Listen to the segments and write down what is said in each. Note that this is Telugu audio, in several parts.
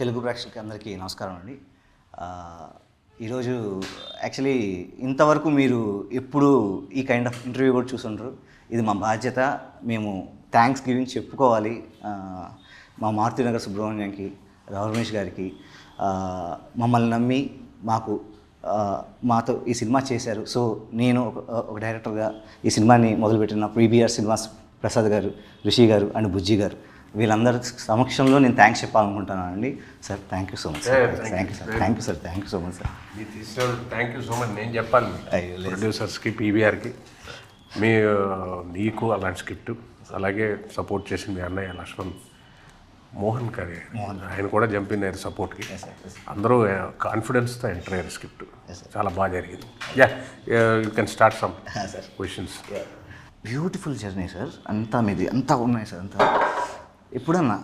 తెలుగు ప్రేక్షకులకి అందరికీ నమస్కారం అండి. ఈరోజు యాక్చువల్లీ ఇంతవరకు మీరు ఎప్పుడు ఈ కైండ్ ఆఫ్ ఇంటర్వ్యూ కూడా చూసుంటారు ఇది మా బాధ్యత. మేము థ్యాంక్స్ గివింగ్ చెప్పుకోవాలి. మా మారుతినగర్ సుబ్రహ్మణ్యంకి రమేష్ గారికి మమ్మల్ని నమ్మి మాకు మాతో ఈ సినిమా చేశారు. సో నేను ఒక ఒక డైరెక్టర్గా ఈ సినిమాని మొదలుపెట్టిన ప్రీబిఆర్ సినిమాస్ ప్రసాద్ గారు రిషి గారు అండ్ బుజ్జి గారు. వీళ్ళందరి సమక్షంలో నేను థ్యాంక్స్ చెప్పాలనుకుంటున్నాను అండి sir thank you so much sir thank you sir thank you sir thank you so much sir మీరు తీసిన థ్యాంక్ యూ సో మచ్ నేను చెప్పాలి. ప్రొడ్యూసర్స్కి పీవీఆర్కి మీ నీకు అలాంటి స్క్రిప్ట్ అలాగే సపోర్ట్ చేసిన మీ అన్నయ్య లక్ష్మణ్ మోహన్ కరే. ఆయన కూడా జంప్ ఇన్ అయ్యారు సపోర్ట్కి అందరూ కాన్ఫిడెన్స్తో ఎంటర్ అయ్యారు స్క్రిప్ట్. చాలా బాగా జరిగింది. Yeah you can start some sir questions beautiful journey sir అంతా మీది అంతా ఉన్నాయి సార్ అంతా. ఎప్పుడన్నా?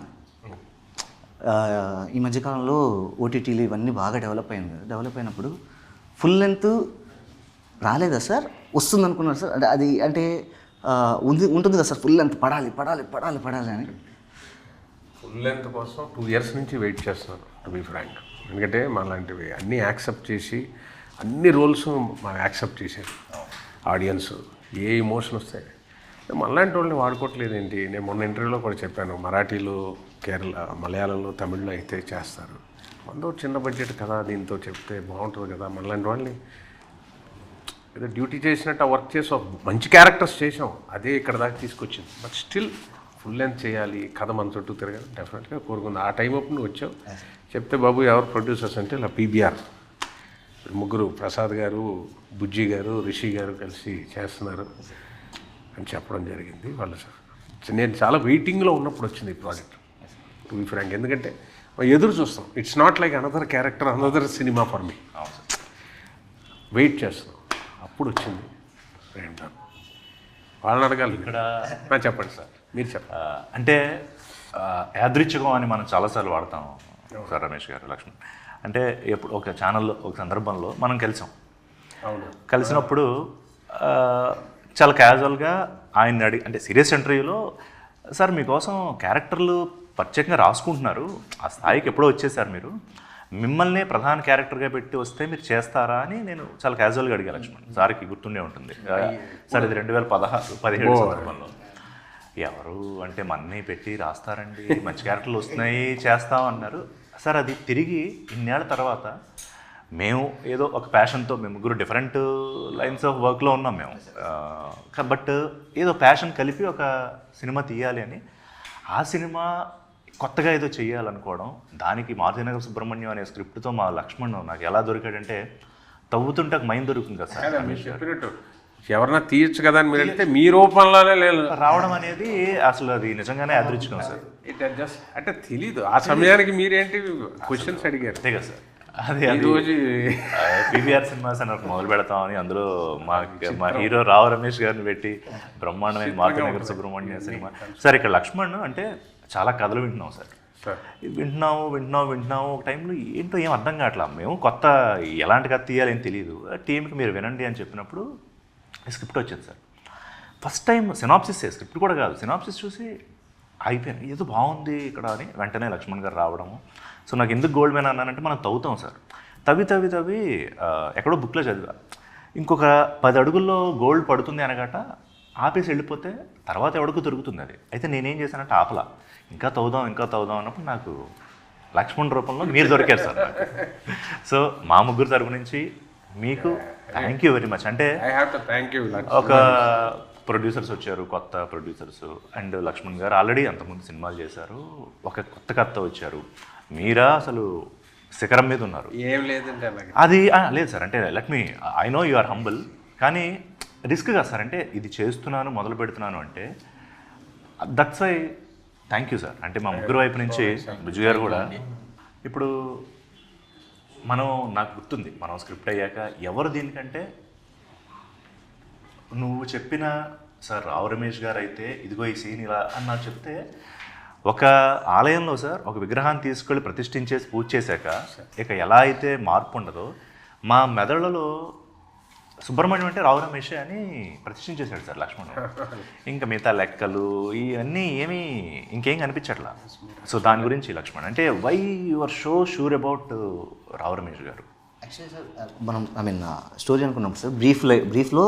ఈ మధ్యకాలంలో ఓటీటీలు ఇవన్నీ బాగా డెవలప్ అయింది డెవలప్ అయినప్పుడు ఫుల్ లెంత్ రాలేదా సార్? వస్తుంది అనుకున్నారు సార్? అంటే అది అంటే ఉంది ఉంటుంది కదా సార్? ఫుల్ లెంత్ పడాలి పడాలి పడాలి పడాలి అని. ఫుల్ లెంత్ కోసం టూ ఇయర్స్ నుంచి వెయిట్ చేస్తున్నాను టు బీ ఫ్రాంక్. ఎందుకంటే మాలాంటివి అన్నీ యాక్సెప్ట్ చేసి అన్ని రోల్స్ మనం యాక్సెప్ట్ చేశారు. ఆడియన్స్ ఏ ఇమోషన్ వస్తాయి మనలాంటి వాళ్ళని వాడుకోవట్లేదు ఏంటి నేను మొన్న ఇంటర్వ్యూలో కూడా చెప్పాను. మరాఠీలో కేరళ మలయాళంలో తమిళ్ళో అయితే చేస్తారు. అందరూ చిన్న బడ్జెట్ కదా దీంతో చెప్తే బాగుంటుంది కదా. మనలాంటి వాళ్ళని ఏదో డ్యూటీ చేసినట్టు వర్క్ చేసి మంచి క్యారెక్టర్స్ చేసాం అదే ఇక్కడ దాకా తీసుకొచ్చింది. బట్ స్టిల్ ఫుల్ లెంత్ చేయాలి కథ మన చుట్టూ తిరగాలి. డెఫినెట్గా కోరుకుంది. ఆ టైం అప్పుడు నువ్వు వచ్చావు. చెప్తే బాబు ఎవరు ప్రొడ్యూసర్స్ అంటే ఇలా పీబీఆర్. ముగ్గురు ప్రసాద్ గారు బుజ్జి గారు రిషి గారు కలిసి చేస్తున్నారు. అని చెప్పడం జరిగింది. వాళ్ళు నేను చాలా వెయిటింగ్లో ఉన్నప్పుడు వచ్చింది ఈ ప్రాజెక్ట్ టు బి ఫ్రాంక్ ఎందుకంటే ఎదురు చూస్తాం. It's not like another character another cinema for me wait చేస్తున్నాం. అప్పుడు వచ్చింది వాళ్ళని అడగాలి. ఇక్కడ చెప్పండి సార్. మీరు చెప్పండి. అంటే యాదృచ్ఛికం అని మనం చాలాసార్లు వాడతాం సార్ రమేష్ గారు లక్ష్మణ్. అంటే ఎప్పుడు ఒక ఛానల్లో ఒక సందర్భంలో మనం కలిసాం. అవును. కలిసినప్పుడు చాలా క్యాజువల్గా ఆయన అడిగి అంటే సీరియస్ ఇంటర్వ్యూలో సార్ మీకోసం క్యారెక్టర్లు ప్రత్యేకంగా రాసుకుంటున్నారు. ఆ స్థాయికి ఎప్పుడో వచ్చేసారు మీరు. మిమ్మల్ని ప్రధాన క్యారెక్టర్గా పెట్టి వస్తే మీరు చేస్తారా? అని నేను చాలా క్యాజువల్గా అడిగా లక్ష్మణ్. సార్కి గుర్తుండే ఉంటుంది. సార్ ఇది రెండు వేల పదహారు పదిహేడు సందర్భంలో. ఎవరు అంటే మన్ని పెట్టి రాస్తారండి. మంచి క్యారెక్టర్లు వస్తున్నాయి చేస్తాం అన్నారు. సార్ అది తిరిగి ఇన్నేళ్ళ తర్వాత మేము ఏదో ఒక ప్యాషన్తో మేము ముగ్గురు డిఫరెంట్ లైన్స్ ఆఫ్ వర్క్లో ఉన్నాం మేము. బట్ ఏదో ప్యాషన్ కలిపి ఒక సినిమా తీయాలి అని ఆ సినిమా కొత్తగా ఏదో చేయాలనుకోవడం దానికి మారుతినగర్ సుబ్రహ్మణ్యం అనే స్క్రిప్ట్తో మా లక్ష్మణ్ నాకు ఎలా దొరికాడంటే తవ్వుతుంటే ఒక మైండ్ దొరుకుతుంది కదా సార్. ఎవరన్నా తీయచ్చు కదా అని మీరు అంటే మీ రూపంలోనే లేదు. రావడం అనేది అసలు అది నిజంగానే అదృష్టం సార్. ఇట్ జస్ట్ అంటే తెలీదు. ఆ సమయానికి మీరేంటి క్వశ్చన్స్ అడిగారు? అంతే కదా సార్. అది రోజు పీవీఆర్ సినిమాస్ అని మొదలు పెడతామని అందులో మా మా హీరో రావు రమేష్ గారిని పెట్టి బ్రహ్మాండమైన మాతనగర్ సుబ్రహ్మణ్య సినిమా. సార్ ఇక్కడ లక్ష్మణ్ అంటే చాలా కథలు వింటున్నాం సార్. వింటున్నాము వింటున్నాము వింటున్నాము. ఒక టైంలో ఏంటో ఏం అర్థం కావట్లా. మేము కొత్త ఎలాంటి కథ తీయాలి అని తెలియదు టీంకి మీరు వినండి అని చెప్పినప్పుడు స్క్రిప్ట్ వచ్చింది sir. First time synopsis script కూడా కాదు. సినాప్సిస్ చూసి అయిపోయాను ఏదో బాగుంది ఇక్కడ అని వెంటనే లక్ష్మణ్ గారు రావడము. సో నాకు ఎందుకు గోల్డ్ మెన్ అన్నానంటే మనం తవ్వుతాం సార్. తవ్వి తవ్వి తవ్వి ఎక్కడో బుక్లో చదివా. ఇంకొక పది అడుగుల్లో గోల్డ్ పడుతుంది అనగట ఆపేసి వెళ్ళిపోతే తర్వాత ఎవడికి దొరుకుతుంది అది. అయితే నేనేం చేశానంటే ఆపలా. ఇంకా తవ్వుదాం ఇంకా తవ్వుదాం అన్నప్పుడు నాకు లక్ష్మణ్ రూపంలో మీరు దొరికారు సార్ నాకు. సో మా ముగ్గురు తరపు నుంచి మీకు థ్యాంక్ యూ వెరీ మచ్ అంటే థ్యాంక్ యూ ఒక ప్రొడ్యూసర్స్ వచ్చారు కొత్త ప్రొడ్యూసర్స్ అండ్ లక్ష్మణ్ గారు ఆల్రెడీ అంతకుముందు సినిమాలు చేశారు ఒక కొత్త కథ వచ్చారు. మీరా అసలు శిఖరం మీద ఉన్నారు? ఏం లేదంటే అది లేదు సార్ అంటే let me I know you are humble కానీ రిస్క్ కాదు సార్ అంటే ఇది చేస్తున్నాను మొదలు పెడుతున్నాను అంటే that's why thank you sir. అంటే మా ముగ్గురు వైపు నుంచి బుజ్జు గారు కూడా ఇప్పుడు మనం నాకు గుర్తుంది మనం స్క్రిప్ట్ అయ్యాక ఎవరు దీనికంటే నువ్వు చెప్పిన సార్ రావు రమేష్ గారు అయితే ఇదిగో ఈ సీన్ ఇలా అని నాకు చెప్తే ఒక ఆలయంలో సార్ ఒక విగ్రహాన్ని తీసుకెళ్ళి ప్రతిష్ఠించేసి పూజ చేశాక ఇక ఎలా అయితే మార్పు ఉండదో మా మెదడులో సుబ్రహ్మణ్యం అంటే రావు రమేష్ అని ప్రతిష్ఠించేశాడు సార్ లక్ష్మణ్. ఇంకా మిగతా లెక్కలు ఇవన్నీ ఏమీ ఇంకేం కనిపించట్లా? సో దాని గురించి లక్ష్మణ్ అంటే why your show sure about Rao Ramesh గారు? యాక్చువల్లీ సార్ మనం ఐ మీన్ స్టోరీ అనుకున్నాం సార్ బ్రీఫ్లో బ్రీఫ్లో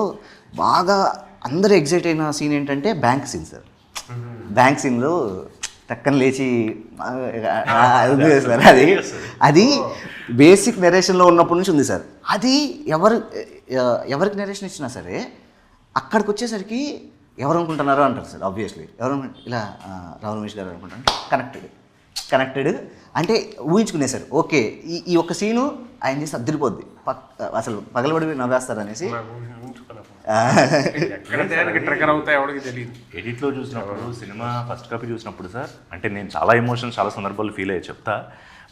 బాగా అందరూ ఎగ్జైట్ అయిన సీన్ ఏంటంటే బ్యాంక్ సీన్ సార్. బ్యాంక్ సీన్లో టక్కన లేచి సార్. అది అది బేసిక్ నెరేషన్లో ఉన్నప్పటి నుంచి ఉంది సార్. అది ఎవరు ఎవరికి నెరేషన్ ఇచ్చినా సరే అక్కడికి వచ్చేసరికి ఎవరు అనుకుంటున్నారో అంటారు సార్ ఆబ్వియస్లీ ఎవరు ఇలా రావు రమేష్ గారు అనుకుంటారు. కనెక్టెడ్ కనెక్టెడ్ అంటే ఊహించుకునేసారు ఓకే ఈ ఈ ఒక్క సీను ఆయన చేసి అద్దరిపోద్ది. పక్ అసలు పగలబడి నవ్వేస్తారు అనేసి ఎడిట్లో చూసినప్పుడు సినిమా ఫస్ట్ కాపీ చూసినప్పుడు సార్ అంటే నేను చాలా ఎమోషన్స్ చాలా సందర్భాలు ఫీల్ అయ్యి చెప్తా.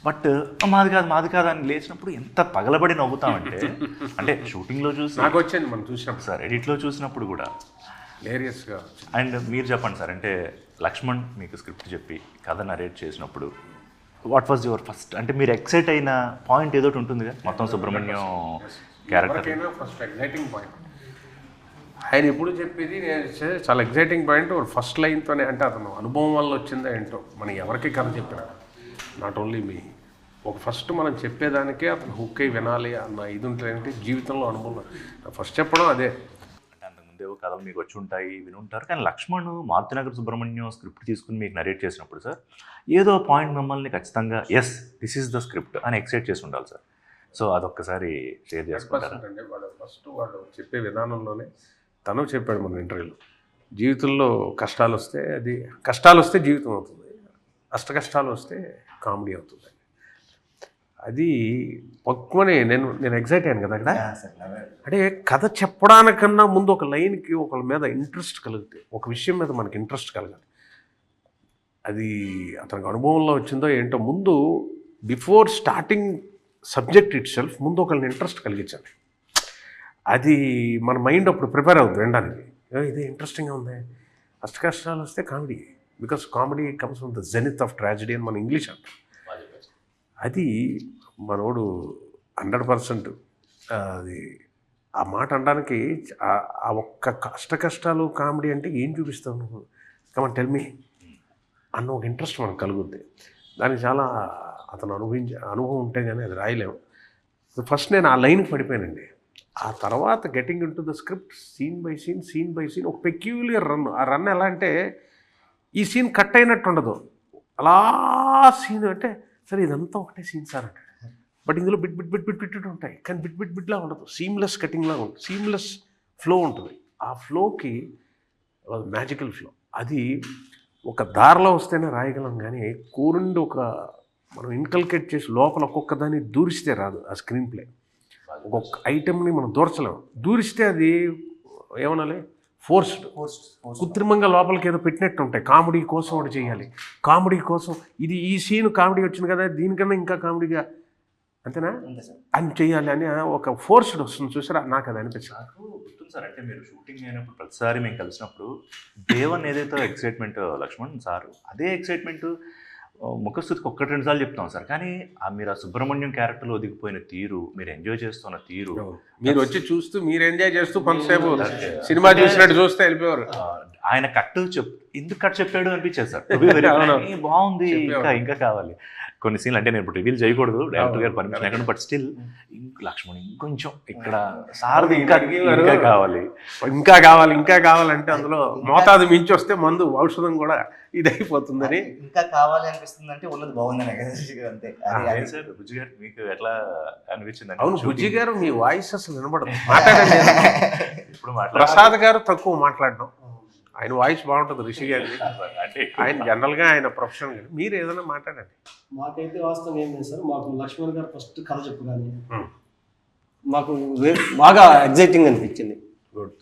బట్ మాది కాదు మాది కాదు అని లేచినప్పుడు ఎంత పగలబడి నవ్వుతామంటే అంటే షూటింగ్లో చూసి నాకు వచ్చింది మనం చూసినప్పుడు. సార్ ఎడిట్లో చూసినప్పుడు కూడా లేరియస్గా అండ్ మీరు చెప్పండి సార్ అంటే లక్ష్మణ్ మీకు స్క్రిప్ట్ చెప్పి కథ నరేట్ చేసినప్పుడు వాట్ వాజ్ యువర్ ఫస్ట్ అంటే మీరు ఎక్సైట్ అయిన పాయింట్ ఏదో ఒకటి ఉంటుందిగా? మొత్తం Subrahmanyam character first exciting point ఆయన ఎప్పుడు చెప్పేది నేను చాలా ఎగ్జైటింగ్ పాయింట్ ఫస్ట్ లైన్తోనే అంటే అతను అనుభవం వల్ల వచ్చిందో ఏంటో మనం ఎవరికి కథ చెప్పినా. నాట్ ఓన్లీ మీ ఒక ఫస్ట్ మనం చెప్పేదానికే అతను హుక్ అయి వినాలి అన్న ఇది ఉంటుందంటే జీవితంలో అనుభవం. ఫస్ట్ చెప్పడం అదే. అంటే అంతకుముందు ఏవో కథలు మీకు వచ్చి ఉంటాయి విని ఉంటారు. కానీ లక్ష్మణ్ మారుతినగర్ సుబ్రహ్మణ్యం స్క్రిప్ట్ తీసుకుని మీకు నరేట్ చేసినప్పుడు సార్ ఏదో పాయింట్ మిమ్మల్ని ఖచ్చితంగా yes this is the script అని ఎక్సైట్ చేసి ఉండాలి సార్. సో అదొక్కసారి షేర్ చేసుకుంటారా? వాడు ఫస్ట్ వాడు చెప్పే విధానంలోనే తను చెప్పాడు మన ఇంటర్వ్యూలో. జీవితంలో కష్టాలు వస్తే అది కష్టాలు వస్తే జీవితం అవుతుంది. అష్ట కష్టాలు వస్తే కామెడీ అవుతుంది. అది పక్కువని నేను నేను ఎగ్జైట్ అయ్యాను కదా అక్కడ అంటే కథ చెప్పడానికన్నా ముందు ఒక లైన్కి ఒకళ్ళ మీద ఇంట్రెస్ట్ కలిగితే ఒక విషయం మీద మనకి ఇంట్రెస్ట్ కలగాలి. అది అతనికి అనుభవంలో వచ్చిందో ఏంటో ముందు before starting subject itself ముందు ఒకళ్ళని ఇంట్రెస్ట్ కలిగించండి అది మన మైండ్ అప్పుడు ప్రిపేర్ అవుతుంది వినడానికి. ఇది ఇంట్రెస్టింగ్గా ఉంది. అష్ట కష్టాలు వస్తే comedy because comedy comes from the zenith of tragedy అని మన ఇంగ్లీష్ అంటాం అది మనోడు హండ్రెడ్ పర్సెంట్ అది ఆ మాట అనడానికి ఆ- ఒక్క కష్ట కష్టాలు కామెడీ అంటే ఏం చూపిస్తావు నువ్వు? కమన్ టెల్ మీ అన్న ఒక ఇంట్రెస్ట్ మనకు కలుగుద్ది. దానికి చాలా అతను అనుభవించే అనుభవం ఉంటే కానీ అది రాయలేము. ఫస్ట్ నేను ఆ లైన్కి పడిపోయానండి. ఆ తర్వాత getting into the script scene by scene scene by scene ఒక పెక్యులియర్ రన్ ఆ రన్ ఎలా అంటే ఈ సీన్ కట్ అయినట్టు ఉండదు. అలా సీన్ అంటే సరే ఇదంతా ఒకటే సీన్ సార్ అంటాడు. బట్ ఇందులో bit bit bit bit bit ఉంటాయి. కానీ బిట్ బిట్ బిట్లా ఉండదు. సీమ్లెస్ కటింగ్లా ఉంటుంది. సీమ్లెస్ ఫ్లో ఉంటుంది. ఆ ఫ్లోకి మ్యాజికల్ ఫ్లో. అది ఒక దారిలో వస్తేనే రాయగలం కానీ కూరుండి ఒక మనం ఇన్కల్కేట్ చేసి లోపల ఒక్కొక్క దాన్ని దూరిస్తే రాదు ఆ స్క్రీన్ ప్లే. ఒక్కొక్క ఐటెంని మనం దూర్చలేము. దూరిస్తే అది ఏమనాలి? ఫోర్స్డ్ కృత్రిమంగా లోపలికి ఏదో పెట్టినట్టు ఉంటాయి. కామెడీ కోసం ఒకటి చేయాలి. కామెడీ కోసం. ఇది ఈ సీన్ కామెడీ వచ్చింది కదా దీనికన్నా ఇంకా కామెడీగా. అంతేనా? అని చేయాలి అని ఒక ఫోర్స్డ్ వస్తుంది చూసారా? నాకు అది అనిపించింది. నాకు గుర్తుంది సార్ అంటే మీరు షూటింగ్ అయినప్పుడు ప్రతిసారి మేము కలిసినప్పుడు దేవన్ ఏదైతే ఎక్సైట్మెంట్ లక్ష్మణ్ సార్ అదే ఎక్సైట్మెంట్ ముఖస్థుతికి ఒక్కటి రెండు సార్లు చెప్తాం సార్. కానీ ఆ మీరు ఆ సుబ్రహ్మణ్యం క్యారెక్టర్లో ఒదిగిపోయిన తీరు మీరు ఎంజాయ్ చేస్తున్న తీరు మీరు వచ్చి చూస్తూ మీరు ఎంజాయ్ చేస్తూ కొంతసేపు సినిమా చూసినట్టు చూస్తే వెళ్ళిపోయారు. ఆయన కట్ చెప్ ఎందుకు కట్ చెప్పాడు అనిపించేది సార్. To be very అవును. frank, "ఏ, బాగుంది ఇంకా. ఇంకా కావాలి. కొన్ని సీన్లు అంటే నేను ఇప్పుడు రివీల్ చేయకూడదు డైరెక్టర్ గారు పర్మిషన్ లేకుండా బట్ స్టిల్ లక్ష్మణ్ ఇంకొంచెం ఇక్కడ సార్ది ఇంకా కావాలి. ఇంకా కావాలి ఇంకా కావాలంటే అందులో మోతాదు మించి వస్తే మందు ఔషధం కూడా ఇది అయిపోతుందని ఇంకా కావాలి అనిపిస్తుంది అంటే ఉన్నది బాగుందనే కదా అంతే. సార్ రుచి గారు మీకు ఎట్లా అనిపించింది అవును బుజ్జి గారు మీ వాయిస్ అసలు వినబడదు. మాట్లాడండి ఇప్పుడు ప్రసాద్ గారు తక్కువ మాట్లాడడం. ఆయన వాయిస్ బాగుంటుంది రిషి అంటే ఆయన జనరల్గా ఆయన ప్రొఫెషన్ గారు మీరు ఏదైనా మాట్లాడండి. మాకైతే వాస్తవం ఏం లేదు సార్. మాకు లక్ష్మణ్ గారు ఫస్ట్ కథ చెప్పగానే. మాకు బాగా ఎగ్జైటింగ్ అనిపించింది.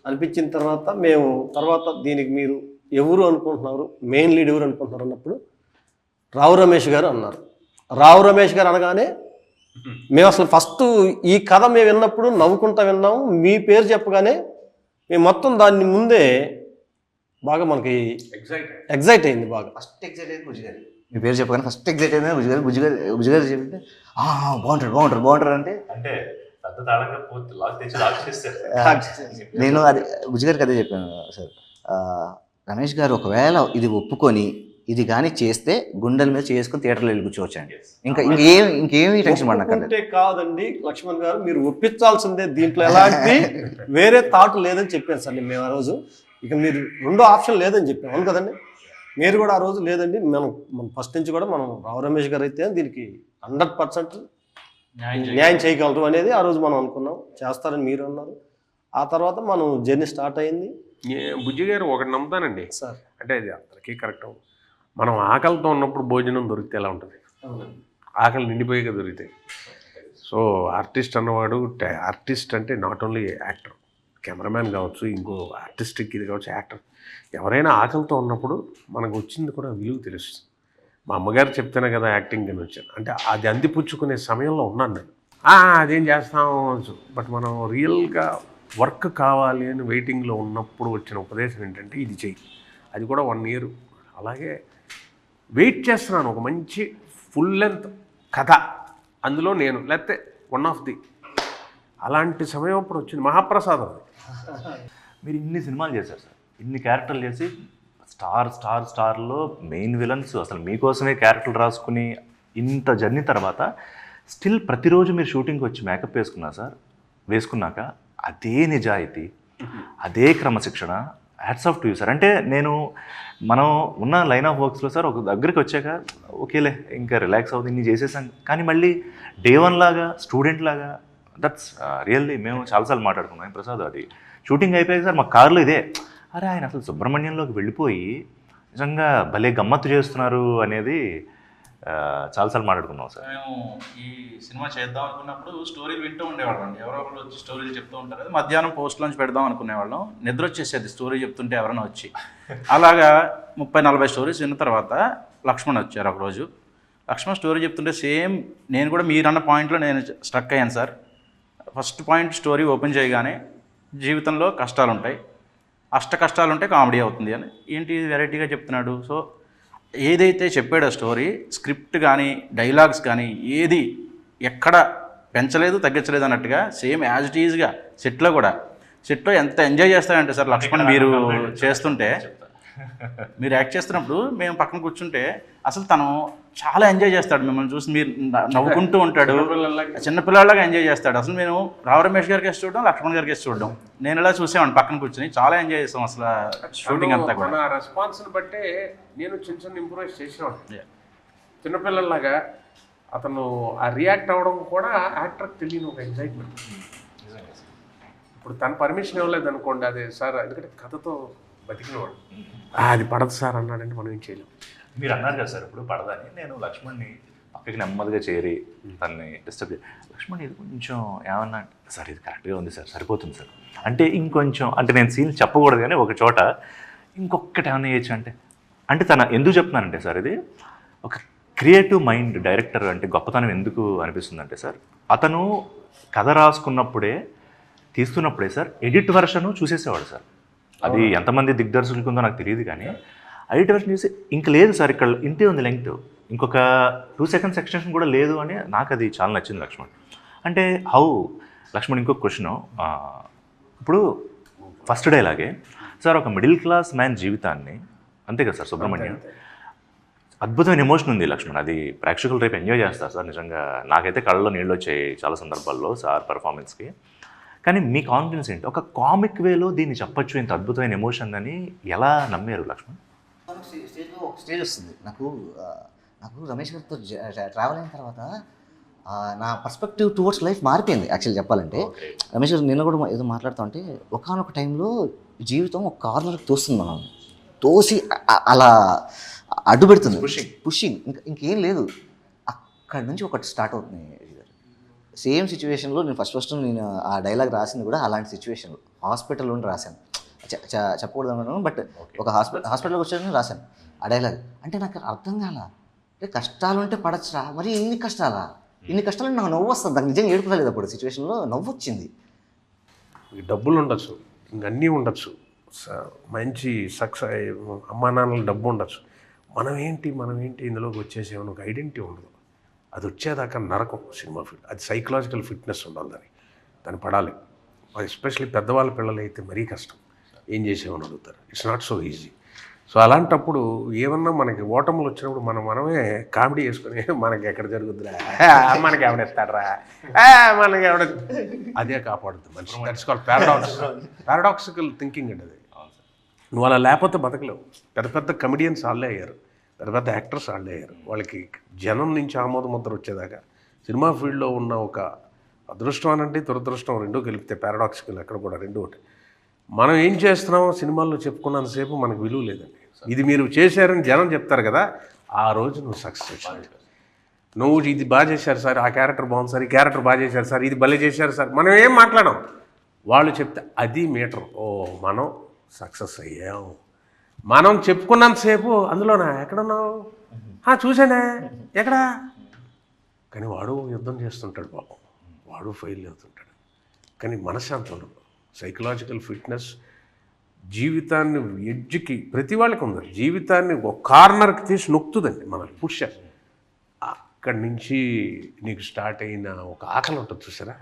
అనిపించిన తర్వాత మేము తర్వాత దీనికి మీరు ఎవరు అనుకుంటున్నారు మెయిన్ లీడ్ ఎవరు అనుకుంటున్నారు అన్నప్పుడు రావు రమేష్ గారు అన్నారు. రావు రమేష్ గారు అనగానే మేము అసలు ఫస్ట్ ఈ కథ మేము విన్నప్పుడు నవ్వుకుంటా విన్నాము. మీ పేరు చెప్పగానే మేము మొత్తం దాన్ని ముందే బాగా మనకి ఎగ్జైట్ ఎగ్జైట్ అయింది బాగా. ఫస్ట్ ఎగ్జైట్ అయింది గారు మీ పేరు చెప్పగానే ఫస్ట్ ఎగ్జైట్ అయింది బుజ్జి గారు చెప్తే "ఆ, బాగుంటాడు బాగుంటాడు బాగుంటాడు అంటే అంటే నేను అది బుజ్జి గారికి అదే చెప్పాను సార్ ఆ, రమేష్ గారు ఒకవేళ ఇది ఒప్పుకొని ఇది కానీ చేస్తే గుండెల మీద చేసుకొని థియేటర్లో వెళ్ళి కూర్చోవచ్చండి. ఇంకా ఇంకేం ఇంకేమీ టెన్షన్ పడనక్కర్లేదు. ఒప్పుకుంటే కాదండి లక్ష్మణ్ గారు మీరు ఒప్పించాల్సిందే దీంట్లో ఎలాంటి వేరే థాట్ లేదని చెప్పాను సార్ మేము ఆ రోజు. ఇక మీరు రెండో ఆప్షన్ లేదని చెప్పాం. అవును కదండి? మీరు కూడా ఆ రోజు లేదండి. మనం మనం ఫస్ట్ నుంచి కూడా మనం రావు రమేష్ గారు అయితే దీనికి హండ్రెడ్ పర్సెంట్ న్యాయం చేయగలరు అనేది ఆ రోజు మనం అనుకున్నాం. చేస్తారని మీరు అన్నారు. ఆ తర్వాత మనం జర్నీ స్టార్ట్ అయింది. బుజ్జి గారు ఒకటి నమ్ముతానండి. సార్. అంటే అది అందరికీ కరెక్ట్ మనం ఆకలితో ఉన్నప్పుడు భోజనం దొరికితే ఎలా ఉంటుంది? ఆకలి నిండిపోయాక దొరుకుతాయి. సో ఆర్టిస్ట్ అన్నవాడు ట- ఆర్టిస్ట్ అంటే నాట్ ఓన్లీ యాక్టర్ కెమెరామ్యాన్ కావచ్చు ఇంకో ఆర్టిస్టిక్ ఇది కావచ్చు యాక్టర్. ఎవరైనా ఆకలితో ఉన్నప్పుడు మనకు వచ్చింది కూడా విలువ తెలుస్తుంది మా అమ్మగారు చెప్తేనే కదా యాక్టింగ్ అని వచ్చాను. అంటే అది అందిపుచ్చుకునే సమయంలో ఉన్నాను నేను. అదేం చేస్తాం బట్ మనం రియల్గా వర్క్ కావాలి అని వెయిటింగ్లో ఉన్నప్పుడు వచ్చిన ఉపదేశం ఏంటంటే ఇది చెయ్యి. అది కూడా వన్ ఇయర్. అలాగే వెయిట్ చేస్తున్నాను. ఒక మంచి ఫుల్ లెంత్ కథ. అందులో నేను లేకపోతే వన్ ఆఫ్ ది అలాంటి సమయం అప్పుడు వచ్చింది. మహాప్రసాదం అది. మీరు ఇన్ని సినిమాలు చేశారు సార్. ఇన్ని క్యారెక్టర్లు చేసి స్టార్ స్టార్ స్టార్లో మెయిన్ విలన్స్ అసలు మీకోసమే క్యారెక్టర్లు రాసుకుని ఇంత జర్నీ తర్వాత స్టిల్ ప్రతిరోజు మీరు షూటింగ్కి వచ్చి మేకప్ వేసుకున్నా సార్? వేసుకున్నాక అదే నిజాయితీ అదే క్రమశిక్షణ hats off to you sir. అంటే నేను మనం ఉన్న లైన్ ఆఫ్ వర్క్స్లో సార్ ఒక దగ్గరికి వచ్చాక ఓకేలే ఇంకా రిలాక్స్ అవుతుంది ఇన్ని చేసేసాం. కానీ మళ్ళీ డే వన్ లాగా స్టూడెంట్ లాగా దట్స్ రియల్లీ uh, మేము చాలాసార్లు మాట్లాడుకున్నాం. "ఏం ప్రసాద్ అది? షూటింగ్ అయిపోయాక సార్ మా కార్లో ఇదే. అరే ఆయన అసలు సుబ్రహ్మణ్యంలోకి వెళ్ళిపోయి నిజంగా భలే గమ్మత్తు చేస్తున్నారు అనేది చాలాసార్లు మాట్లాడుకున్నాం సార్. మేము ఈ సినిమా చేద్దాం అనుకున్నప్పుడు స్టోరీలు వింటూ ఉండేవాళ్ళం అండి ఎవరో ఒకరు వచ్చి స్టోరీలు చెప్తూ ఉంటారు అది మధ్యాహ్నం పోస్ట్లోంచి పెడదాం అనుకునేవాళ్ళం. నిద్ర వచ్చేసేది స్టోరీ చెప్తుంటే ఎవరైనా వచ్చి. అలాగా ముప్పై నలభై స్టోరీస్ విన్న తర్వాత లక్ష్మణ్ వచ్చారు ఒకరోజు. లక్ష్మణ్ స్టోరీ చెప్తుంటే సేమ్ నేను కూడా మీరన్న పాయింట్లో నేను స్ట్రక్ అయ్యాను sir. First point story open చేయగానే జీవితంలో కష్టాలు ఉంటాయి అష్ట కష్టాలు ఉంటే కామెడీ అవుతుంది అని. ఏంటి వెరైటీగా చెప్తున్నాడు? సో ఏదైతే చెప్పాడో స్టోరీ స్క్రిప్ట్ కానీ డైలాగ్స్ కానీ ఏది ఎక్కడ పెంచలేదు తగ్గించలేదు అన్నట్టుగా సేమ్ యాజ్ ఇట్ ఈజ్గా సెట్లో కూడా. సెట్లో ఎంత ఎంజాయ్ చేస్తారంటే సార్ లక్ష్మణ్ మీరు చేస్తుంటే మీరు యాక్ట్ చేస్తున్నప్పుడు మేము పక్కన కూర్చుంటే అసలు తను చాలా ఎంజాయ్ చేస్తాడు మిమ్మల్ని చూసి. మీరు నవ్వుకుంటూ ఉంటాడు. చిన్నపిల్లలాగా ఎంజాయ్ చేస్తాడు. అసలు మేము రావు రమేష్ గారికి చూడడం లక్ష్మణ్ గారికి చూడడం. నేను ఇలా చూసేవాడిని పక్కన కూర్చుని. చాలా ఎంజాయ్ చేస్తాం అసలు షూటింగ్ అంతా కూడా. మన రెస్పాన్స్ని బట్టే నేను చిన్న చిన్న ఇంప్రూవైజ్ చేసేవాడిని. Yeah. చిన్నపిల్లల్లాగా అతను ఆ రియాక్ట్ అవ్వడం కూడా యాక్టర్కి తెలియని ఒక ఎగ్జైట్మెంట్ ఇప్పుడు తన పర్మిషన్ ఇవ్వలేదు అనుకోండి అదే సార్ ఎందుకంటే కథతో బతికినవాడు. "ఆ, అది పడదు సార్ అన్నాడంటే మనం ఏం చేయలేం. మీరు అన్నారు కదా సార్ ఇప్పుడు పడదని. నేను లక్ష్మణ్ని పక్కకి నెమ్మదిగా చేరి తన్ని డిస్టర్బ్ లక్ష్మణ్ ఇది కొంచెం ఏమన్నా సార్ ఇది కరెక్ట్గా ఉంది సార్ సరిపోతుంది సార్. అంటే ఇంకొంచెం అంటే నేను సీన్ చెప్పకూడదు కానీ ఒక చోట ఇంకొకటి ఏమన్నా చేయొచ్చు అంటే అంటే తన ఎందుకు చెప్తున్నానంటే సార్ ఇది ఒక క్రియేటివ్ మైండ్ డైరెక్టర్ అంటే గొప్పతనం ఎందుకు అనిపిస్తుందంటే సార్ అతను కథ రాసుకున్నప్పుడే తీస్తున్నప్పుడే సార్ ఎడిట్ వర్షన్ చూసేసేవాడు సార్. అది ఎంతమంది దిగ్దర్శకులకు ఉందో నాకు తెలియదు కానీ ఎడిట్ వర్షన్ చూసి ఇంక లేదు సార్ ఇక్కడ ఇంతే ఉంది లెంగ్త్ ఇంకొక టూ సెకండ్స్ ఎక్స్టెన్షన్ కూడా లేదు అని నాకు అది చాలా నచ్చింది లక్ష్మణ్. అంటే హౌ లక్ష్మణ్ ఇంకొక క్వశ్చన్ ఇప్పుడు ఫస్ట్ డేలాగే సార్ ఒక మిడిల్ క్లాస్ మ్యాన్ జీవితాన్ని అంతే కదా సార్ సుబ్రహ్మణ్యం? అద్భుతమైన ఎమోషన్ ఉంది లక్ష్మణ్. అది ప్రేక్షకులు రేపు ఎంజాయ్ చేస్తారు సార్ నిజంగా. నాకైతే కళ్ళలో నీళ్ళు వచ్చాయి చాలా సందర్భాల్లో సార్ పర్ఫార్మెన్స్కి కానీ మీ కాన్ఫిడెన్స్ ఏంటి? ఒక కామిక్ వేలో దీన్ని చెప్పొచ్చు ఇంత అద్భుతమైన ఎమోషన్ అని ఎలా నమ్మారు లక్ష్మణ్? మనకు స్టే- స్టేజ్లో ఒక స్టేజ్ వస్తుంది. నాకు నాకు రమేష్ గారితో ట్రావెల్ అయిన తర్వాత నా పర్స్పెక్టివ్ టువర్డ్స్ లైఫ్ మారిపోయింది యాక్చువల్లీ చెప్పాలంటే. రమేష్ గారు నిన్న కూడా ఏదో మాట్లాడుతూ ఉంటే ఒకనొక టైంలో జీవితం ఒక కార్నర్కి తోస్తుంది మనం తోసి అలా అడ్డు పెడుతుంది. పుషింగ్ ఇంకా ఇంకేం లేదు. అక్కడ నుంచి ఒకటి స్టార్ట్ అవుతుంది సేమ్ సిచ్యువేషన్లో నేను ఫస్ట్ ఫస్ట్ నేను ఆ డైలాగ్ రాసింది కూడా అలాంటి సిచ్యువేషన్లో హాస్పిటల్లో రాశాను. చెప్పకూడదు అనుకున్నాను బట్ ఒక హాస్పిటల్ హాస్పిటల్కి వచ్చాను రాశాను. ఆ డైలాగ్ అంటే నాకు అర్థం కాల. అంటే కష్టాలు ఉంటే పడచ్చురా? మరి ఇన్ని కష్టాలా? ఇన్ని కష్టాలు? నాకు నవ్వు వస్తుంది. నాకు నిజంగా ఏడుపు రాలేదు అప్పుడు సిచ్యువేషన్లో నవ్వు వచ్చింది. డబ్బులు ఉండొచ్చు. ఇంకన్నీ ఉండొచ్చు. స- మంచి సక్సెస్ అమ్మా నాన్నల డబ్బు ఉండొచ్చు. మనం ఏంటి? మనం ఏంటి? ఇందులోకి వచ్చేసేమని ఒక ఐడెంటిటీ ఉండదు. అది వచ్చేదాకా నరకం సినిమా ఫీల్డ్. అది సైకలాజికల్ ఫిట్నెస్ ఉండాలి దానికి. దాన్ని పడాలి. ఎస్పెషల్లీ పెద్దవాళ్ళ పిల్లలు అయితే మరీ కష్టం. ఏం చేసేవని అడుగుతారు. It's not so easy so అలాంటప్పుడు ఏమన్నా మనకి ఓటములు వచ్చినప్పుడు మనం మనమే కామెడీ చేసుకుని మనకి ఎక్కడ జరుగుతుందిరా మనకి ఎవడెత్తాడరా మనకి ఎవడ అదే కాపాడుతుంది మనిషి. That's call paradox paradoxical thinking అండి అది. నువ్వు అలా లేకపోతే బతకలేవు. పెద్ద పెద్ద కమెడియన్స్ వాళ్ళే అయ్యారు. పెద్ద పెద్ద యాక్టర్స్ వాళ్ళే అయ్యారు. వాళ్ళకి జనం నుంచి ఆమోద ముద్ర వచ్చేదాకా సినిమా ఫీల్డ్లో ఉన్న ఒక అదృష్టం అనంటే దురదృష్టం రెండూ కలిపితే పారాడాక్సికల్ ఎక్కడ కూడా రెండు ఒకటి. మనం ఏం చేస్తున్నామో సినిమాల్లో చెప్పుకున్నంతసేపు మనకు విలువ లేదండి. ఇది మీరు చేశారని జనం చెప్తారు కదా ఆ రోజు నువ్వు సక్సెస్ నువ్వు ఇది బాగా చేశారు సార్ ఆ క్యారెక్టర్ బాగుంది సార్ ఈ క్యారెక్టర్ బాగా చేశారు సార్ ఇది భలే చేశారు సార్. మనం ఏం మాట్లాడాం వాళ్ళు చెప్తే అది మీటర్ ఓ మనం సక్సెస్ అయ్యాం. మనం చెప్పుకున్నంతసేపు అందులోనా? ఎక్కడున్నావు? "ఆ, చూసానే ఎక్కడా? కానీ వాడు యుద్ధం చేస్తుంటాడు పాపం. వాడు ఫెయిల్ అవుతుంటాడు. కానీ మనశ్శాంతం ఉండదు. సైకలాజికల్ ఫిట్నెస్ జీవితాన్ని ఎడ్జ్కి ప్రతి వాళ్ళకి ఉంది జీవితాన్ని ఒక కార్నర్కి తీసి నొక్కుతుందండి మనల్ని పుష్ అక్కడి నుంచి నీకు స్టార్ట్ అయిన ఒక ఆకలి ఉంటుంది చూసారా?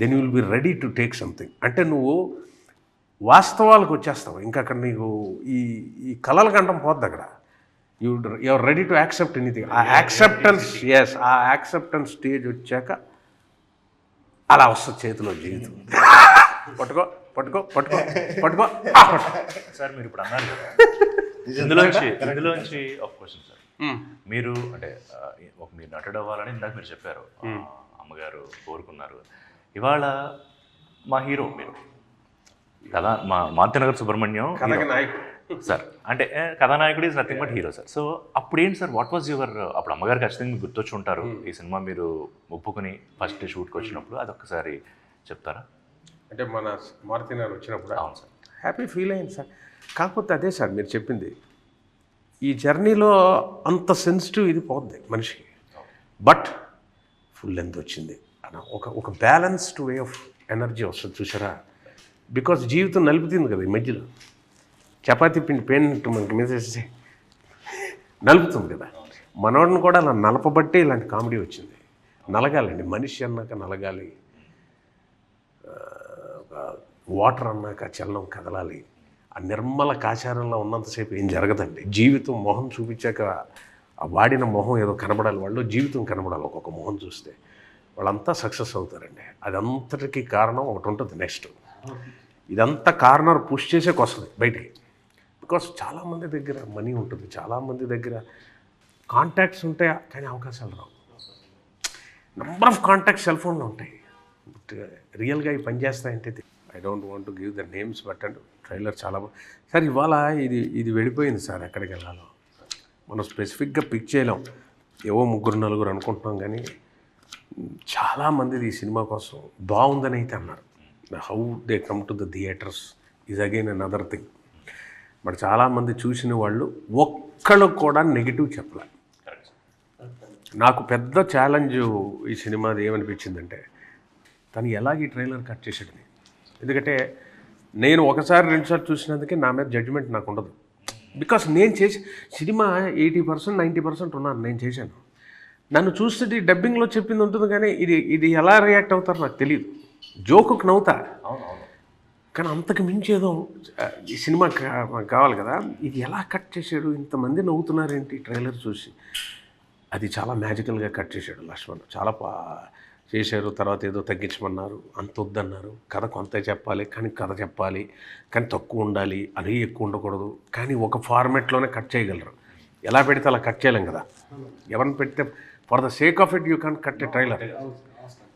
Then will be ready to take something అంటే నువ్వు వాస్తవాలకు వచ్చేస్తావు. ఇంకా అక్కడ నీకు ఈ ఈ కలల కంటం పోద్ది అక్కడ. You your ready to accept anything ఆ యాక్సెప్టెన్స్ ఎస్ ఆ యాక్సెప్టెన్స్ స్టేజ్ వచ్చాక అలా వస్తుంది చేతిలో జీవితం. పట్టుకో పట్టుకో పట్టుకో పట్టుకో. సార్ మీరు ఇప్పుడు అన్నారు ఇందులోంచి ఇందులోంచి ఒక క్వశ్చన్ సార్. మీరు అంటే ఒక మీరు నటుడు అవ్వాలని ఇందాక మీరు చెప్పారు. ఆ, అమ్మగారు కోరుకున్నారు. ఇవాళ మా హీరో మీరు. కదా మా మాధ్యనగర్ సుబ్రహ్మణ్యం సార్ అంటే కథానాయకుడు is nothing but hero sir. So అప్పుడు ఏంటి సార్ వాట్ వాజ్ యువర్ అప్పుడు అమ్మగారు ఖచ్చితంగా మీకు గుర్తొచ్చి ఉంటారు. ఈ సినిమా మీరు ఒప్పుకుని ఫస్ట్ షూట్కి వచ్చినప్పుడు అదొక్కసారి చెప్తారా? అంటే మన మారుతి గారు వచ్చినప్పుడు? అవును సార్. హ్యాపీ ఫీల్ అయింది సార్. కాకపోతే అదే సార్ మీరు చెప్పింది. ఈ జర్నీలో అంత సెన్సిటివ్ ఇది పోద్ది మనిషికి. బట్ ఫుల్ లెంత్ వచ్చింది. అన్న ఒక ఒక బ్యాలెన్స్డ్ వే ఆఫ్ ఎనర్జీ వస్తుంది చూసారా బికాస్ జీవితం నలుపుతుంది కదా ఈ మధ్యలో. చపాతీ పిండి పెయిన్ మనకి మీద నలుపుతుంది కదా. మనోడిని కూడా అలా నలపబట్టే ఇలాంటి కామెడీ వచ్చింది. నలగాలండి. మనిషి అన్నాక నలగాలి. వాటర్ అన్నాక చలనం కదలాలి. ఆ నిర్మల కాచారంలో ఉన్నంతసేపు ఏం జరగదండి. జీవితం మొహం చూపించాక ఆ వాడిన మొహం ఏదో కనబడాలి. వాళ్ళు జీవితం కనబడాలి. ఒక్కొక్క మొహం చూస్తే వాళ్ళంతా సక్సెస్ అవుతారండి. అదంతటికి కారణం ఒకటి ఉంటుంది నెక్స్ట్. ఇదంతా కార్నర్ పుష్ చేసేకి వస్తుంది బయటికి. బికాస్ చాలామంది దగ్గర మనీ ఉంటుంది. చాలామంది దగ్గర కాంటాక్ట్స్ ఉంటాయి? కానీ అవకాశాలు రావు. నెంబర్ ఆఫ్ కాంటాక్ట్స్ సెల్ ఫోన్లో ఉంటాయి. రియల్గా ఇవి పనిచేస్తాయంటే I don't want give the names but and trailer చాలా సార్ ఇవాళ ఇది ఇది వెళ్ళిపోయింది సార్ ఎక్కడికి వెళ్ళాలో. మనం స్పెసిఫిక్గా పిక్ చేయలేం. ఏవో ముగ్గురు నలుగురు అనుకుంటున్నాం కానీ చాలామంది ఈ సినిమా కోసం బాగుందని అయితే అన్నారు. How they come to the theatres is again another thing but చాలామంది చూసిన వాళ్ళు ఒక్కళ్ళు కూడా నెగిటివ్ చెప్పలే. నాకు పెద్ద ఛాలెంజ్ ఈ సినిమాది ఏమనిపించిందంటే తను ఎలాగ ఈ ట్రైలర్ కట్ చేసాడని ఎందుకంటే నేను ఒకసారి రెండుసార్లు చూసినందుకే నా మీద జడ్జిమెంట్ నాకు ఉండదు. బికాస్ నేను చేసి cinema eighty percent ninety percent ఉన్నాను నేను చేశాను. నన్ను చూస్తే డబ్బింగ్లో చెప్పింది ఉంటుంది కానీ ఇది ఇది ఎలా రియాక్ట్ అవుతారో నాకు తెలియదు జోకుకు నవ్వుతా. కానీ అంతకు మించి ఏదో ఈ సినిమా కా- కావాలి కదా. ఇది ఎలా కట్ చేశాడు? ఇంతమంది నవ్వుతున్నారేంటి? ట్రైలర్ చూసి. అది చాలా మ్యాజికల్గా కట్ చేశాడు లక్ష్మణ్ చాలా పా చేశారు తర్వాత ఏదో తగ్గించమన్నారు అంత వద్దన్నారు కథ కొంత చెప్పాలి కానీ కథ చెప్పాలి కానీ తక్కువ ఉండాలి అది ఎక్కువ ఉండకూడదు. కానీ ఒక ఫార్మెట్లోనే కట్ చేయగలరు. ఎలా పెడితే అలా కట్ చేయలేం కదా. ఎవరిని పెడితే for the sake of it you can cut a trailer.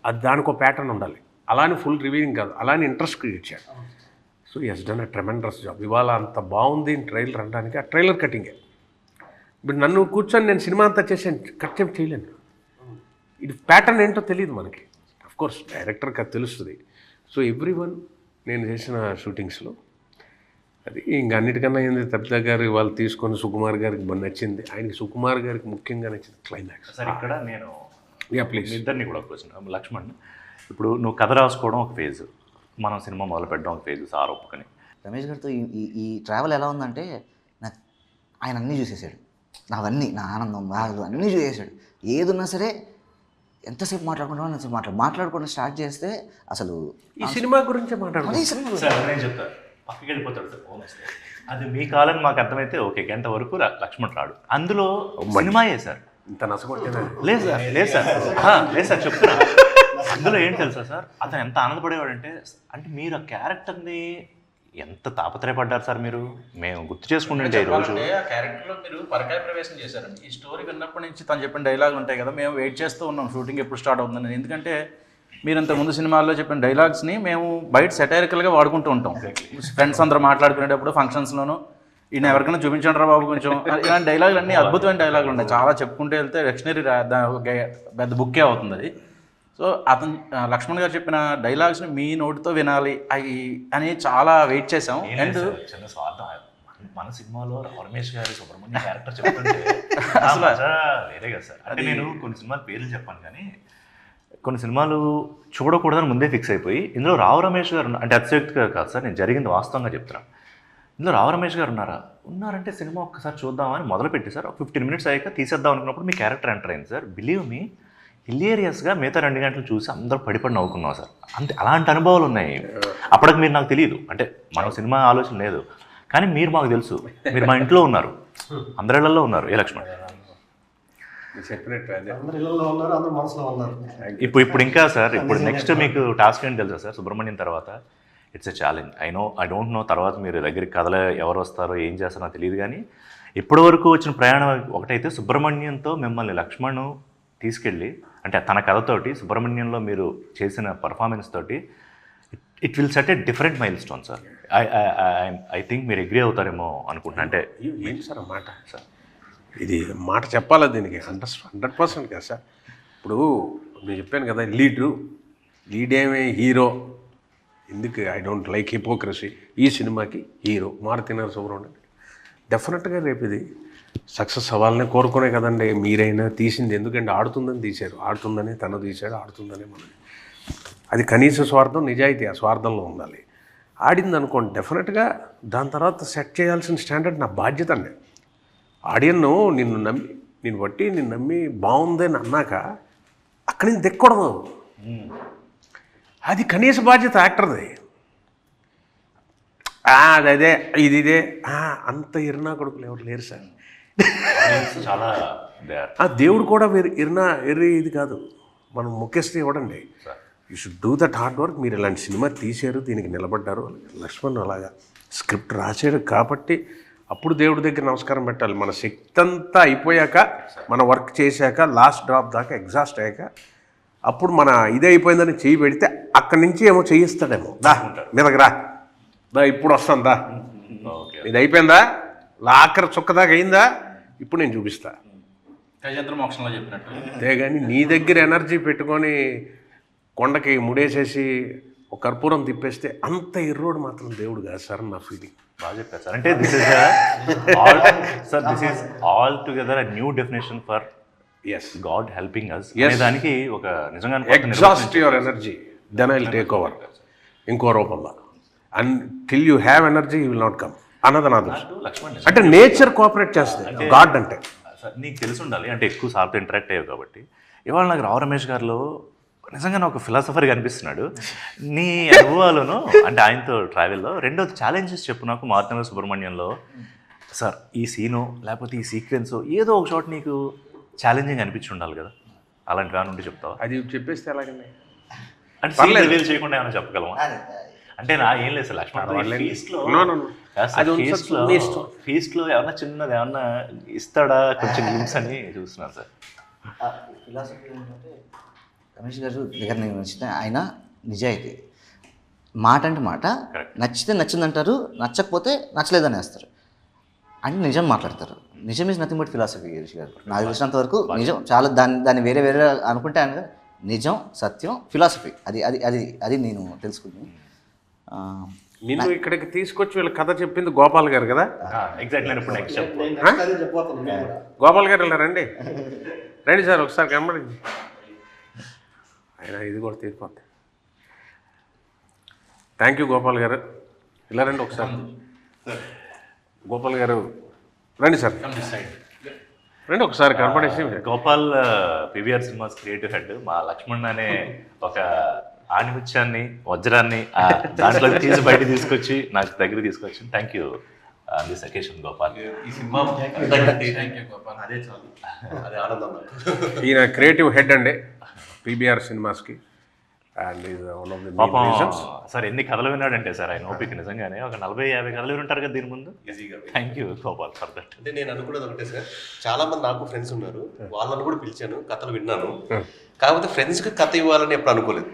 అది దానికి ఒక ప్యాటర్న్ ఉండాలి. అలానే ఫుల్ రివ్యూయింగ్ కాదు అలానే ఇంట్రెస్ట్ క్రియేట్ చేయాలి. So yes done a tremendous job ఇవాళ అంత బాగుంది ట్రైలర్ అనడానికి ఆ ట్రైలర్ కటింగే. ఇప్పుడు నన్ను కూర్చొని నేను సినిమా అంతా చేసాను కట్ చేయలేను. ఇది ప్యాటర్న్ ఏంటో తెలియదు మనకి. అఫ్ కోర్స్ డైరెక్టర్కి అది తెలుస్తుంది. సో ఎవ్రీ వన్ నేను చేసిన షూటింగ్స్లో అది ఇంక అన్నిటికన్నా ఏంది తప్పిత గారు వాళ్ళు తీసుకొని సుకుమార్ గారికి నచ్చింది. ఆయనకి సుకుమార్ గారికి ముఖ్యంగా నచ్చింది క్లైమాక్స్ సార్ ఇక్కడ నేను యా ప్లీజ్ ఇద్దరిని కూడా క్వశ్చన్ లక్ష్మణ్ ఇప్పుడు నువ్వు కథ రాసుకోవడం ఒక ఫేజ్ మనం సినిమా మొదలు పెట్టడం ఒక ఫేజ్ సార్ ఒప్పుకొని రమేష్ గారితో ఈ- ఈ ట్రావెల్ ఎలా ఉందంటే నాకు ఆయన అన్నీ చూసేసాడు. నావన్నీ నా ఆనందం బాధలు అన్నీ చూసేసాడు. ఏది ఉన్నా సరే ఎంతసేపు మాట్లాడుకుంటామో అంతసేపు మాట్లాడు. మాట్లాడుకుంటూ స్టార్ట్ చేస్తే అసలు ఈ సినిమా గురించే మాట్లాడుకో అదే సినిమా సార్ నేను చెప్తాను పక్కకి వెళ్ళిపోతాడు సార్. అది మీ కాలం మాకు అర్థమైతే ఓకే గంట వరకు లక్ష్మణ్ రాడు. అందులో సినిమాయే సార్? ఇంత నసగొట్టినా? లేదు సార్ లేదు సార్. లేదు సార్ చెప్తున్నా. అందులో ఏం తెలుసా సార్? అతను ఎంత ఆనందపడేవాడంటే అంటే మీరు ఆ క్యారెక్టర్ని ఎంత తాపత్రయపడ్డారు సార్ మీరు? మేము గుర్తు చేసుకుంటుంటే రోజు ఆ క్యారెక్టర్లో మీరు పరకాయ ప్రవేశం చేశారండి ఈ స్టోరీ విన్నప్పటి నుంచి తను చెప్పిన డైలాగులు ఉంటాయి కదా మేము వెయిట్ చేస్తూ ఉన్నాం షూటింగ్ ఎప్పుడు స్టార్ట్ అవుతుందని. ఎందుకంటే మీరు ఇంత ముందు సినిమాల్లో చెప్పిన డైలాగ్స్ని మేము బయట సెటైరికల్గా వాడుకుంటూ ఉంటాం. ఫ్రెండ్స్ అందరూ మాట్లాడుకునేటప్పుడు ఫంక్షన్స్లోనూ ఈయన ఎవరికైనా చూపించండి రా బాబు కొంచెం? ఇలాంటి డైలాగులు అన్నీ అద్భుతమైన డైలాగులు ఉన్నాయి చాలా చెప్పుకుంటే వెళ్తే డిక్షనరీ పెద్ద బుక్కే అవుతుంది అది. సో అతను లక్ష్మణ్ గారు చెప్పిన డైలాగ్స్ని మీ నోటితో వినాలి అవి అని చాలా వెయిట్ చేసాం అండ్ చిన్న స్వార్థం. మన- సినిమాలో రమేష్ గారి సుబ్రహ్మణ్యం క్యారెక్టర్ చెప్తుంటే అసలు వేరే కదా సార్. అంటే నేను కొన్ని సినిమాల పేర్లు చెప్పాను కానీ కొన్ని సినిమాలు చూడకూడదని ముందే ఫిక్స్ అయిపోయి ఇందులో రావు రమేష్ గారు అంటే అతిశక్తిగా కాదు సార్ నేను జరిగింది వాస్తవంగా చెప్తున్నా. ఇందులో రావు రమేష్ గారు ఉన్నారా? ఉన్నారంటే సినిమా ఒక్కసారి చూద్దామని మొదలుపెట్టి సార్ ఒక ఫిఫ్టీన్ మినిట్స్ అయ్యాక తీసేద్దాం అనుకున్నప్పుడు మీ క్యారెక్టర్ ఎంటర్ అయింది సార్. బిలీవ్ మీ హిలేరియస్గా మిగతా రెండు గంటలు చూసి అందరూ పడిపడి నవ్వుకున్నాం సార్. అంతే అలాంటి అనుభవాలు ఉన్నాయి. అప్పటికి మీరు నాకు తెలియదు అంటే మన సినిమా ఆలోచన లేదు. కానీ మీరు మాకు తెలుసు. మీరు మా ఇంట్లో ఉన్నారు. అందరిళ్ళలో ఉన్నారు. ఏ లక్ష్మణ్? ఇప్పుడు ఇప్పుడు ఇంకా సార్ ఇప్పుడు నెక్స్ట్ మీకు టాస్క్ ఏంటి తెలుసా సార్? సుబ్రహ్మణ్యం తర్వాత. It's a challenge I know I don't know తర్వాత మీరు దగ్గరికి కథలో ఎవరు వస్తారో ఏం చేస్తారో తెలియదు కానీ ఇప్పటి వరకు వచ్చిన ప్రయాణం ఒకటైతే సుబ్రహ్మణ్యంతో మిమ్మల్ని లక్ష్మణ్ తీసుకెళ్ళి అంటే తన కథతోటి సుబ్రహ్మణ్యంలో మీరు చేసిన పర్ఫార్మెన్స్ తోటి it will set a different milestone sir I I think మీరు అగ్రీ అవుతారేమో అనుకుంటున్నా. అంటే ఏంటి సార్ మాట? సార్. ఇది మాట చెప్పాలా దీనికి? హండ్రెడ్ హండ్రెడ్ పర్సెంట్ కదా సార్. ఇప్పుడు నేను చెప్పాను కదా లీడు లీడ్ ఏమే హీరో. ఎందుకు? ఐ డోంట్ లైక్ హిపోక్రసీ ఈ సినిమాకి హీరో మారుతినారు సుబ్రహ్మణ్యం డెఫినెట్గా రేపు ఇది సక్సెస్ అవ్వాలని కోరుకునే కదండి. మీరైనా తీసింది ఎందుకంటే ఆడుతుందని తీశారు. ఆడుతుందని తను తీశాడు ఆడుతుందని మనం అది కనీస స్వార్థం నిజాయితీ ఆ స్వార్థంలో ఉండాలి. ఆడింది అనుకోండి డెఫినెట్గా దాని తర్వాత సెట్ చేయాల్సిన స్టాండర్డ్ నా బాధ్యత అండి. ఆడియన్ను నిన్ను నమ్మి నిన్ను బట్టి నిన్ను నమ్మి బాగుంది అని అన్నాక అక్కడి నుంచి దిక్కకూడదు అది కనీస బాధ్యత యాక్టర్ది. అది అదే ఇది ఇదే. అంత ఇరునా కొడుకులు ఎవరు లేరు సార్. చాలా ఆ దేవుడు కూడా వీరు ఇరునా ఎర్రి ఇది కాదు. మనం ముఖ్యస్థ ఇవ్వడండి. You should do that hard work మీరు ఇలాంటి సినిమా తీశారు దీనికి నిలబడ్డారు. లక్ష్మణ్ అలాగా స్క్రిప్ట్ రాశాడు కాబట్టి అప్పుడు దేవుడి దగ్గర నమస్కారం పెట్టాలి. మన శక్తి అంతా అయిపోయాక మన వర్క్ చేశాక లాస్ట్ డ్రాప్ దాకా ఎగ్జాస్ట్ అయ్యాక అప్పుడు మన ఇది అయిపోయిందని చెయ్యి పెడితే అక్కడి నుంచి ఏమో చేయిస్తాడేమో దా మీదకి రా. దా ఇప్పుడు వస్తాను దా. ఇది అయిపోయిందా? లాకర్ చుక్క దాకా అయిందా? ఇప్పుడు నేను చూపిస్తా. గజేంద్ర మోక్షంలో చెప్పినట్టు. అంతేగాని నీ దగ్గర ఎనర్జీ పెట్టుకొని కొండకి ముడేసేసి ఒక కర్పూరం తిప్పేస్తే అంత ఎర్రోడు మాత్రం దేవుడు కాదు సార్ నా ఫీలింగ్ బాగా చెప్పారు సార్. అంటే this is sir this is all together a new definition for us God helping us. దానికి ఒక నిజంగా exhaust your energy then I take over ఇంకో రూపంలో. And till you have energy you will not come అన్నది నా దృష్టి లక్ష్మణ్ అంటే నేచర్ కోఆపరేట్ చేస్తుంది. గాడ్ అంటే. సార్ నీకు తెలిసి ఉండాలి. అంటే ఎక్కువ సార్తో ఇంటరాక్ట్ అయ్యావు కాబట్టి. ఇవాళ నాకు రావు రమేష్ గారిలో నిజంగా నాకు ఫిలాసఫర్గా అనిపిస్తున్నాడు. నీ అనుభవాలను అంటే ఆయనతో ట్రావెల్లో రెండోది ఛాలెంజెస్ చెప్పు నాకు మార్తన సుబ్రహ్మణ్యంలో. సార్ ఈ సీను లేకపోతే ఈ సీక్వెన్స్ ఏదో ఒక చోట నీకు ఛాలెంజింగ్ అనిపించి ఉండాలి కదా. అలాంటి దాని నుండి చెప్తావా? అది చెప్పేస్తే ఎలాగండి? అంటే చేయకుండా ఏమైనా చెప్పగలమా? అంటే నా ఏం లేదు సార్ లక్ష్మణ్ అది లో లో ఏమన్నా చిన్నది ఏమన్నా ఇస్తాడా? కొంచెం లిమ్స్ అని చూస్తున్నాను సార్. ఫిలాసఫీ ఏంటంటే రమేష్ గారు దగ్గర నేను నచ్చితే ఆయన నిజాయితీ. మాట అంటే మాట. నచ్చితే నచ్చిందంటారు నచ్చకపోతే నచ్చలేదని వేస్తారు అంటే నిజం మాట్లాడతారు. నిజం is nothing but philosophy Girish గారు. నాకు తెలిసినంత వరకు నిజం చాలా దాన్ని దాన్ని వేరే వేరే అనుకుంటే ఆయన నిజం సత్యం ఫిలాసఫీ అది అది అది అది నేను తెలుసుకున్నాను ఆ, నిన్ను ఇక్కడికి తీసుకొచ్చి వీళ్ళ కథ చెప్పింది గోపాల్ గారు కదా? ఎగ్జాక్ట్ నేను ఇప్పుడు నెక్స్ట్. గోపాల్ గారు ఇలా రండి రండి సార్ ఒకసారి కనబడింది ఆయన ఇది కూడా తీరిపోద్ది. థ్యాంక్ యూ గోపాల్ గారు. ఇలా రండి ఒకసారి గోపాల్ గారు రండి సార్. రండి ఒకసారి కనపడేసి. Gopal PVR cinemas creative head మా లక్ష్మణ్ అనే ఒక ఆణిముత్యాన్ని వజ్రాన్ని ఆ దాంట్లో తీసి బయట తీసుకొచ్చి నాకు దగ్గర తీసుకొచ్చి thank you this occasion Gopal. ఈ సినిమా అదే చాలు. అదే ఆనందం ఈయన క్రియేటివ్ హెడ్ అండి PBR సినిమాస్కి and is one of the పాపం రీజన్స్ సార్ ఎన్ని కథలు విన్నాడంటే సార్ ఆయన ఓపిక నిజంగానే. ఒక నలభై యాభై కథలు వింటారు కదా దీని ముందు? ఈజీగా thank you Gopal for that అంటే నేను అనుకున్నది ఒకటే సార్. చాలా మంది నాకు ఫ్రెండ్స్ ఉన్నారు. వాళ్ళని కూడా పిలిచాను కథలు విన్నాను. కాకపోతే ఫ్రెండ్స్కి కథ ఇవ్వాలని ఎప్పుడు అనుకోలేదు.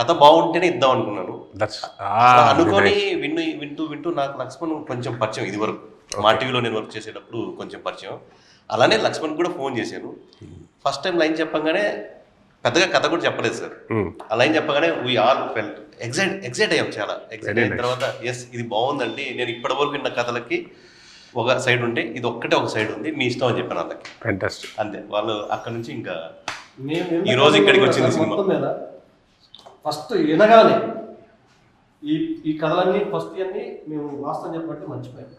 కథ బాగుంటేనే ఇద్దాం అనుకున్నాను. అలా అనుకొని విన్ను వింటూ వింటూ నాకు లక్ష్మణ్ కొంచెం పరిచయం ఇది వరకు. మా టీవీలో నేను వర్క్ చేసేటప్పుడు కొంచెం పరిచయం. అలానే లక్ష్మణ్ కూడా ఫోన్ చేశాను. ఫస్ట్ టైం లైన్ చెప్పగానే పెద్దగా కథ కూడా చెప్పలేదు సార్. ఆ లైన్ చెప్పగానే we all felt excite excite అయ్యాం చాలా. ఎగ్జైట్ అయిన తర్వాత ఎస్ ఇది బాగుందండి. నేను ఇప్పటివరకు విన్న కథలకి ఒక సైడ్ ఉంటే ఇది ఒక్కటే ఒక సైడ్ ఉంది. మీ ఇష్టం అని చెప్పాను వాళ్ళకి. అంతే. వాళ్ళు అక్కడ నుంచి ఇంకా ఈ రోజు ఇక్కడికి వచ్చింది సినిమా. ఫస్ట్ వినగానే ఈ ఈ కథలన్నీ ఫస్ట్ ఇవన్నీ మేము వాస్తవం చెప్పబట్టి మర్చిపోయాం.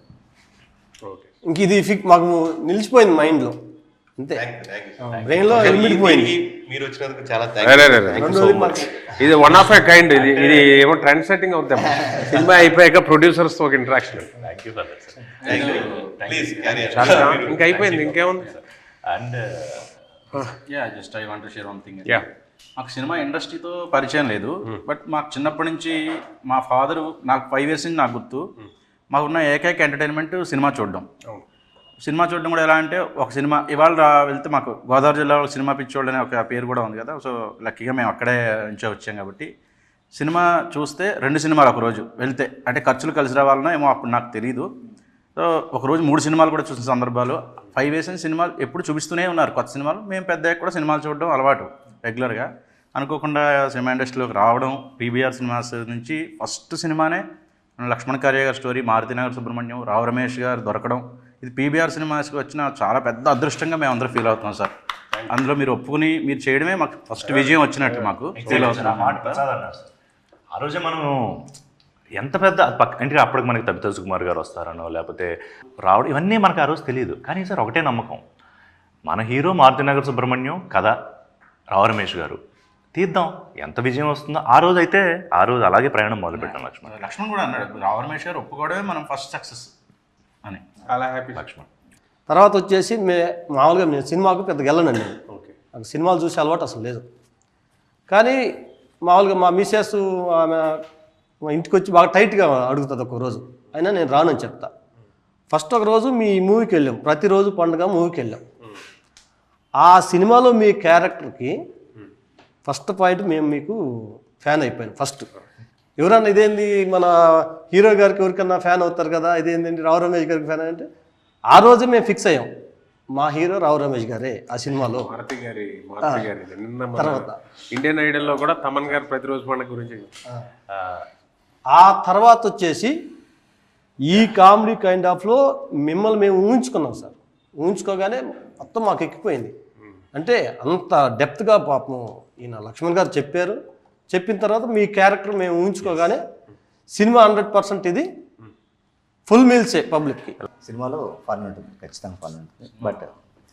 ఓకే. ఇంక ఇది ఫిక్ మాకు నిలిచిపోయింది మైండ్లో. అంతే. యూ యూ బ్రెయిన్లో ఇమిడిపోయింది. మీరు వచ్చినందుకు చాలా ఇది వన్ ఆఫ్ ఎ కైండ్ ఇది ఇది ఏమో ట్రెండ్ సెట్టింగ్ అవుతాం సినిమా అయిపోయాక ప్రొడ్యూసర్స్ ఒక interaction thank you for that sir please carry ఇంకా అయిపోయింది ఇంకేముంది and yeah just I want share one thing Yeah. మాకు సినిమా ఇండస్ట్రీతో పరిచయం లేదు బట్ మాకు చిన్నప్పటి నుంచి మా ఫాదర్ నాకు ఫైవ్ ఇయర్స్ నుంచి నాకు గుర్తు మాకున్న ఏకైక ఎంటర్టైన్మెంట్ సినిమా చూడడం. సినిమా చూడడం కూడా ఎలా అంటే ఒక సినిమా ఇవాళ రా- వెళ్తే మాకు గోదావరి జిల్లాలో సినిమా పిచ్చోళ్ళు అనే ఒక పేరు కూడా ఉంది కదా సో లక్కీగా మేము అక్కడే నుంచే వచ్చాం కాబట్టి. సినిమా చూస్తే రెండు సినిమాలు ఒక రోజు వెళ్తే అంటే ఖర్చులు కలిసి రావాలనో ఏమో అప్పుడు నాకు తెలియదు సో ఒక రోజు మూడు సినిమాలు కూడా చూసిన సందర్భాలు ఫైవ్ వేసిన సినిమాలు ఎప్పుడు చూపిస్తూనే ఉన్నారు. కొత్త సినిమాలు మేము పెద్ద కూడా సినిమాలు చూడడం అలవాటు. రెగ్యులర్గా. అనుకోకుండా సినిమా ఇండస్ట్రీలోకి రావడం పీబీఆర్ సినిమాస్ నుంచి ఫస్ట్ సినిమానే లక్ష్మణ్ కార్య గారి స్టోరీ మారుతినగర్ సుబ్రహ్మణ్యం రావు రమేష్ గారు దొరకడం. ఇది పీబీఆర్ సినిమాస్కి వచ్చిన చాలా పెద్ద అదృష్టంగా మేము అందరూ ఫీల్ అవుతున్నాం సార్. అందులో మీరు ఒప్పుకుని మీరు చేయడమే మాకు ఫస్ట్ విజయం వచ్చినట్టు మాకు ఫీల్ అవుతున్నాం. ఆ రోజే మనం ఎంత పెద్ద పక్క అంటే అప్పటికి మనకి తబితా సుకుమార్ గారు వస్తారనో లేకపోతే రావడం ఇవన్నీ మనకు ఆ రోజు తెలియదు కానీ సార్ ఒకటే నమ్మకం. మన హీరో మారుతినగర్ సుబ్రహ్మణ్యం కథ రావు రమేష్ గారు. తీద్దాం ఎంత విజయం వస్తుందో. ఆ రోజు అయితే ఆ రోజు అలాగే ప్రయాణం మొదలుపెట్టాం లక్ష్మణ్. లక్ష్మణ్. కూడా అన్నాడు రావు రమేష్ గారు ఒప్పుకోవడమే మనం ఫస్ట్ సక్సెస్ అని. అలా హ్యాపీ లక్ష్మణ్. తర్వాత వచ్చేసి మే మామూలుగా నేను సినిమాకు పెద్దగా వెళ్ళనండి. నేను ఓకే. నాకు సినిమాలు చూసే అలవాటు అసలు లేదు. కానీ మామూలుగా మా మిసెస్ ఆమె మా ఇంటికి వచ్చి బాగా టైట్గా అడుగుతుంది ఒక రోజు. అయినా నేను రానని చెప్తా. ఫస్ట్ ఒక రోజు మీ మూవీకి వెళ్ళాం. ప్రతిరోజు పండుగ మూవీకి వెళ్ళాం. ఆ సినిమాలో మీ క్యారెక్టర్కి ఫస్ట్ పాయింట్ మేము మీకు ఫ్యాన్ అయిపోయాను ఫస్ట్. ఎవరన్నా ఇదేంది మన హీరో గారికి ఎవరికన్నా ఫ్యాన్ అవుతారు కదా ఇదేంటండి రావు రమేష్ గారికి ఫ్యాన్ అంటే ఆ రోజే మేము ఫిక్స్ అయ్యాం. మా హీరో రావు రమేష్ గారే ఆ సినిమాలో. మారుతి గారి మారుతి గారి నిన్న మన తర్వాత. ఇండియన్ ఐడల్లో కూడా తమన్ గారు ప్రతిరోజు పండుగ గురించి ఆ. తర్వాత వచ్చేసి ఈ కామెడీ కైండ్ ఆఫ్లో మిమ్మల్ని మేము ఊహించుకున్నాం సార్. ఊహించుకోగానే మొత్తం మాకు ఎక్కిపోయింది. అంటే అంత డెప్త్గా పాపం ఈయన లక్ష్మణ్ గారు చెప్పారు. చెప్పిన తర్వాత మీ క్యారెక్టర్ మేము ఊహించుకోగానే సినిమా హండ్రెడ్ పర్సెంట్ ఇది ఫుల్ మీల్సే పబ్లిక్కి. సినిమాలో ఫన్ ఉంటుంది ఖచ్చితంగా ఫన్ ఉంటుంది. బట్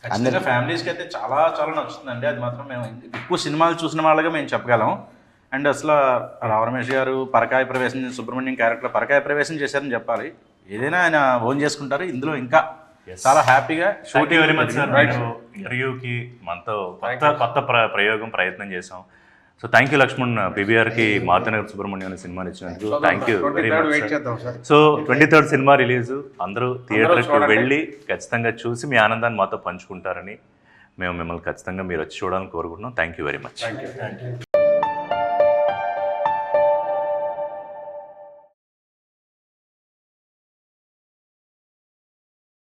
ఖచ్చితంగా ఫ్యామిలీస్కి అయితే చాలా చాలా నచ్చుతుందండి. అది మాత్రం మేము ఎక్కువ సినిమాలు చూసిన వాళ్ళగా మేము చెప్పగలం. అండ్ అసలు రావు రమేష్ గారు పరకాయ ప్రవేశం సుబ్రహ్మణ్యం క్యారెక్టర్ పరకాయ ప్రవేశం చేశారని చెప్పాలి. ఏదైనా ఆయన ఓన్ చేసుకుంటారు. ఇందులో ఇంకా చాలా హ్యాపీగా యూ వెరీ మచ్ సార్ ఇంటర్వ్యూకి మనతో కొత్త కొత్త ప్ర- ప్రయోగం ప్రయత్నం చేసాం సో థ్యాంక్ యూ లక్ష్మణ్ పీబీఆర్కి మారుతినగర్ సుబ్రహ్మణ్యం అనే సినిమాని ఇచ్చినందుకు thank you very much wait చేద్దాం sir so twenty third cinema release. అందరూ థియేటర్కి వెళ్ళి ఖచ్చితంగా చూసి మీ ఆనందాన్ని మాతో పంచుకుంటారని మేము మిమ్మల్ని ఖచ్చితంగా మీరు వచ్చి చూడాలని కోరుకుంటున్నాం. Thank you very much